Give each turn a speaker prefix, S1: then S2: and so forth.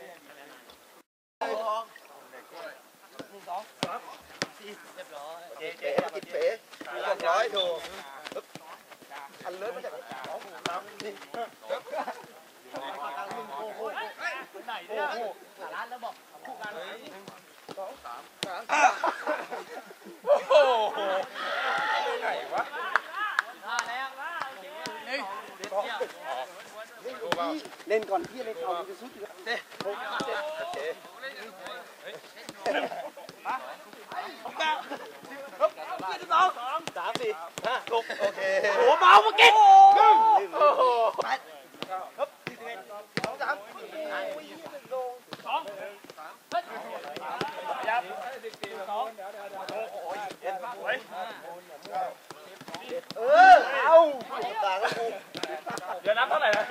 S1: เนี่ยหนึ่งสองสามสี่เรียบร้อย
S2: เจ๊เจ๊กินเป๋เรียบร้อยถูก อันเลิศมาจากสองสามนี่
S1: ไหนเนี่ยสาระแล้วบอกคู่กัน
S2: โอ้โหไหนวะ
S1: มาแล้วหนึ่ง
S2: เล่นก่อนพี่เล่นเอาจะสุดอยู่เจ๊เจ๊
S1: สามสี่
S2: ห้าหกโอเค
S1: โอ้เบาเมื่อกี้
S2: โอ้โหเออเอาต่างแล้วกู
S3: เดี๋ยวนับเท่าไหร่นะ